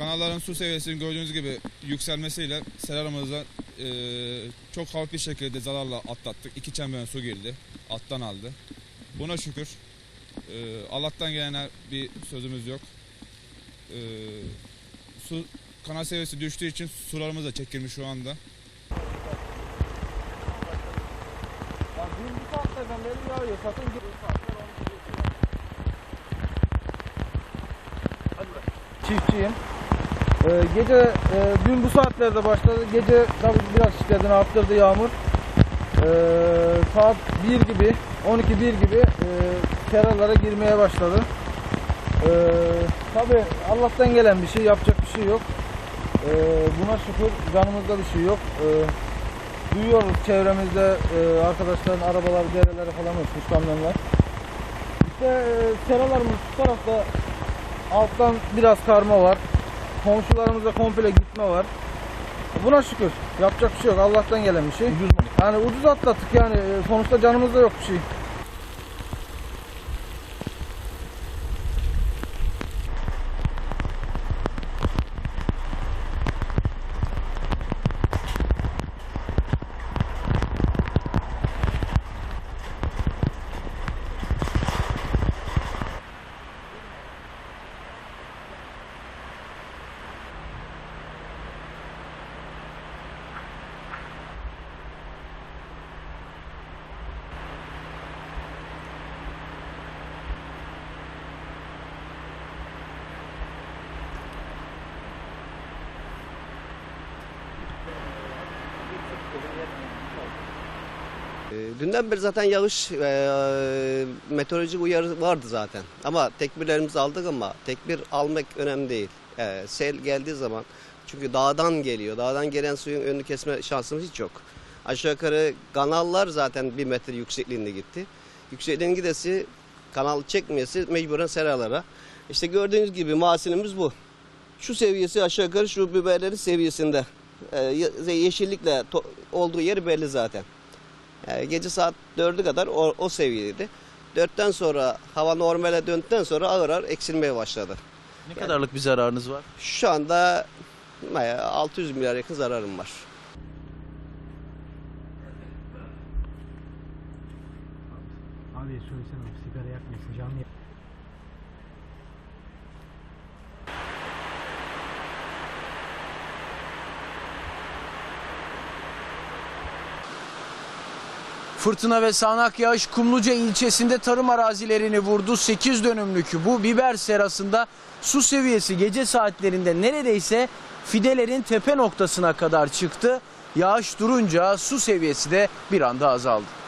Kanalların su seviyesinin gördüğünüz gibi yükselmesiyle seralarımıza e, çok hafif bir şekilde zararla atlattık. İki çemberen su girdi. Alttan aldı. Buna şükür. E, Allah'tan gelene bir sözümüz yok. E, su kanal seviyesi düştüğü için sularımız da çekilmiş şu anda. yağıyor. Sakın Çiftçiyim. Ee, gece e, dün bu saatlerde başladı. Gece tabii biraz şiddetini arttırdı yağmur. Ee, saat 1 gibi, 12 1 gibi e, seralara girmeye başladı. Ee, tabii Allah'tan gelen bir şey, yapacak bir şey yok. Ee, buna şükür canımızda bir şey yok. Ee, duyuyoruz çevremizde e, arkadaşların arabaları derelere falan uçmuş kamyonlar. İşte e, seralarımız şu tarafta alttan biraz karma var. Komşularımızda komple gitme var. Buna şükür. Yapacak bir şey yok. Allah'tan gelen bir şey. Yani ucuz atlattık yani. E, Sonuçta canımızda yok bir şey. Dünden beri zaten yağış e, meteorolojik uyarı vardı zaten. Ama tekbirlerimizi aldık ama tekbir almak önemli değil. E, sel geldiği zaman çünkü dağdan geliyor. Dağdan gelen suyun önünü kesme şansımız hiç yok. Aşağı yukarı kanallar zaten bir metre yüksekliğinde gitti. Yüksekliğin gidesi kanal çekmesi mecburen seralara. İşte gördüğünüz gibi masinimiz bu. Şu seviyesi aşağı yukarı şu biberlerin seviyesinde. E, ye- yeşillikle olduğu yeri belli zaten. Yani gece saat 4'e kadar o, o seviyeydi. 4'ten sonra hava normale döndükten sonra ağır ağır eksilmeye başladı. Ne kadarlık bir zararınız var? Şu anda bayağı 600 milyar yakın zararım var. Abi söylesene sigara yakmasın canlı Fırtına ve sağanak yağış Kumluca ilçesinde tarım arazilerini vurdu. 8 dönümlük bu biber serasında su seviyesi gece saatlerinde neredeyse fidelerin tepe noktasına kadar çıktı. Yağış durunca su seviyesi de bir anda azaldı.